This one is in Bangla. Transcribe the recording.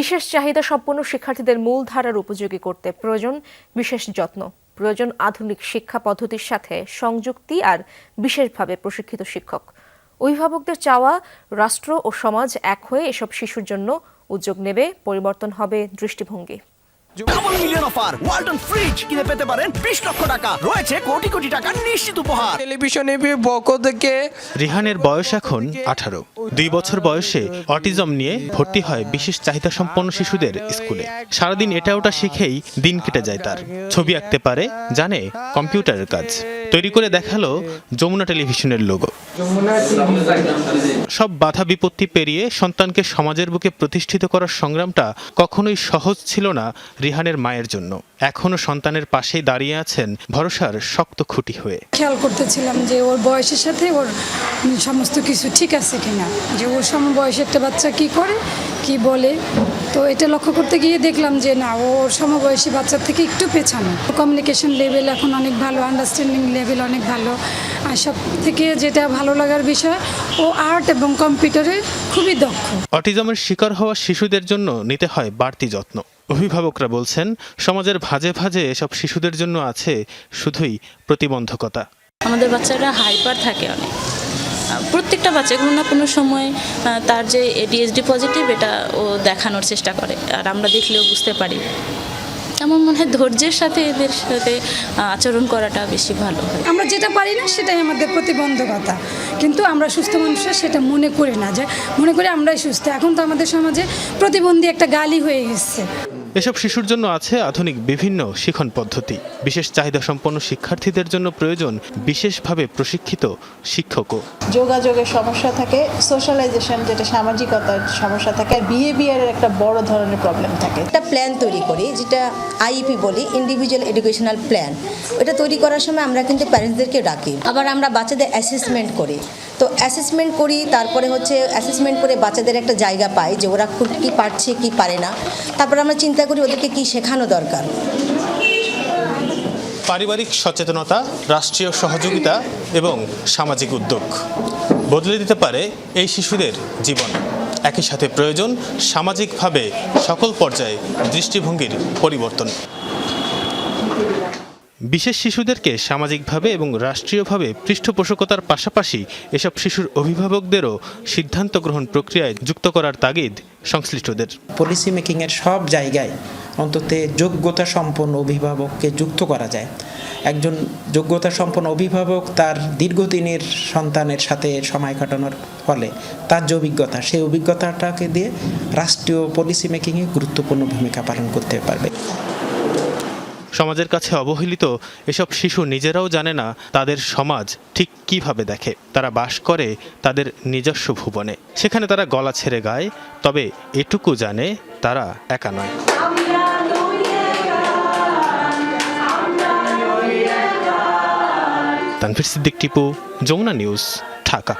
বিশেষ চাহিদা সম্পন্ন শিক্ষার্থীদের মূলধারার উপযোগী করতে প্রয়োজন বিশেষ যত্ন, প্রয়োজন আধুনিক শিক্ষা পদ্ধতির সাথে সংযুক্তি আর বিশেষভাবে প্রশিক্ষিত শিক্ষক। অভিভাবকদের চাওয়া, রাষ্ট্র ও সমাজ এক হয়ে এসব শিশুর জন্য উদ্যোগ নেবে, পরিবর্তন হবে দৃষ্টিভঙ্গি। Double million offer Walton fridge কিনে পেতে পারেন বিশ লক্ষ টাকা। রয়েছে কোটি কোটি টাকার নিশ্চিত উপহার। টেলিভিশনে বকো থেকে রিহানের বয়স এখন আঠারো। দুই বছর বয়সে অটিজম নিয়ে ভর্তি হয় বিশেষ চাহিদা সম্পন্ন শিশুদের স্কুলে। সারাদিন এটা ওটা শিখেই দিন কেটে যায় তার। ছবি আঁকতে পারে জানে কম্পিউটারের কাজ। তৈরি করে দেখাল যমুনা টেলিভিশনের লোগো সব বাধা বিপত্তি পেরিয়ে সন্তানকে সমাজের বুকে প্রতিষ্ঠিত করার সংগ্রামটা কখনোই সহজ ছিল না রিহানের মায়ের জন্য। এখনও সন্তানের পাশেই দাঁড়িয়ে আছেন ভরসার শক্ত খুঁটি হয়ে। খেয়াল করতেছিলাম যে ওর বয়সের সাথে ওর সমস্ত কিছু ঠিক আছে কিনা। যে ওর সম বয়সে একটা বাচ্চা কি করে, কি বলে তো এটা লক্ষ্য করতে গিয়ে দেখলাম যে না ওর সমবয়সী বাচ্চার থেকে একটু পেছানো। কমিউনিকেশন লেভেল এখন অনেক ভালো আন্ডারস্ট্যান্ডিং লেভেল অনেক ভালো। আর সব থেকে যেটা ভালো লাগার বিষয় ও আর্ট এবং কম্পিউটারে খুবই দক্ষ। অটিজমের শিকার হওয়া শিশুদের জন্য নিতে হয় বাড়তি যত্ন। অভিভাবকরা বলছেন সমাজের ভাজে ভাজে এসব শিশুদের জন্য আছে শুধুই প্রতিবন্ধকতা। আমাদের বাচ্চারা হাইপার থাকে অনেক। প্রত্যেকটা বাচ্চা কোনো না কোনো সময় তার যে এডিএসডি পজিটিভ এটা ও দেখানোর চেষ্টা করে, আর আমরা দেখলেও বুঝতে পারি। আমার মনে হয় ধৈর্যের সাথে এদের সাথে আচরণ করাটা বেশি ভালো হয়। আমরা যেটা পারি না সেটাই আমাদের প্রতিবন্ধকতা। কিন্তু আমরা সুস্থ মানুষরা সেটা মনে করি না যে, মনে করি আমরাই সুস্থ। এখন তো আমাদের সমাজে প্রতিবন্ধী একটা গালি হয়ে গেছে। এসব শিশুর জন্য আছে আধুনিক বিভিন্ন শিখন পদ্ধতি। বিশেষ চাহিদা সম্পন্ন শিক্ষার্থীদের জন্য প্রয়োজন বিশেষভাবে প্রশিক্ষিত শিক্ষকও। যোগাযোগের সমস্যা থাকে সোশ্যালাইজেশন যেটা সামাজিকতার সমস্যা থাকে আর বিহেভিয়ারের একটা বড় ধরনের প্রবলেম থাকে। একটা প্ল্যান তৈরি করি যেটা আইইপি বলি ইন্ডিভিজুয়াল এডুকেশনাল প্ল্যান ওটা তৈরি করার সময় আমরা কিন্তু প্যারেন্টসদেরকে ডাকি। আবার আমরা বাচ্চাদের অ্যাসেসমেন্ট করি। তো অ্যাসেসমেন্ট করি তারপরে হচ্ছে অ্যাসেসমেন্ট করে বাচ্চাদের একটা জায়গা পাই যে ওরা খুব কী পারছে কি পারে না। তারপর আমরা চিন্তা করি ওদেরকে কি শেখানো দরকার। পারিবারিক সচেতনতা, রাষ্ট্রীয় সহযোগিতা এবং সামাজিক উদ্যোগ বদলে দিতে পারে এই শিশুদের জীবন। একই সাথে প্রয়োজন সামাজিকভাবে সকল পর্যায়ে দৃষ্টিভঙ্গির পরিবর্তন। বিশেষ শিশুদেরকে সামাজিকভাবে এবং রাষ্ট্রীয়ভাবে পৃষ্ঠপোষকতার পাশাপাশি এসব শিশুর অভিভাবকদেরও সিদ্ধান্ত গ্রহণ প্রক্রিয়ায় যুক্ত করার তাগিদ সংশ্লিষ্টদের। পলিসি মেকিংয়ের সব জায়গায় অন্তত যোগ্যতা সম্পন্ন অভিভাবককে যুক্ত করা যায়। একজন যোগ্যতা সম্পন্ন অভিভাবক তার দীর্ঘদিনের সন্তানের সাথে সময় কাটানোর ফলে তার যে অভিজ্ঞতা, সেই অভিজ্ঞতাটাকে দিয়ে রাষ্ট্রীয় পলিসি মেকিংয়ে গুরুত্বপূর্ণ ভূমিকা পালন করতে পারবে। সমাজের কাছে অবহেলিত এসব শিশু নিজেরাও জানে না তাদের সমাজ ঠিক কীভাবে দেখে। তারা বাস করে তাদের নিজস্ব ভুবনে। সেখানে তারা গলা ছেড়ে গায়, তবে এটুকু জানে তারা একা নয়। তানভীর সিদ্দিক টিপু, যমুনা নিউজ, ঢাকা।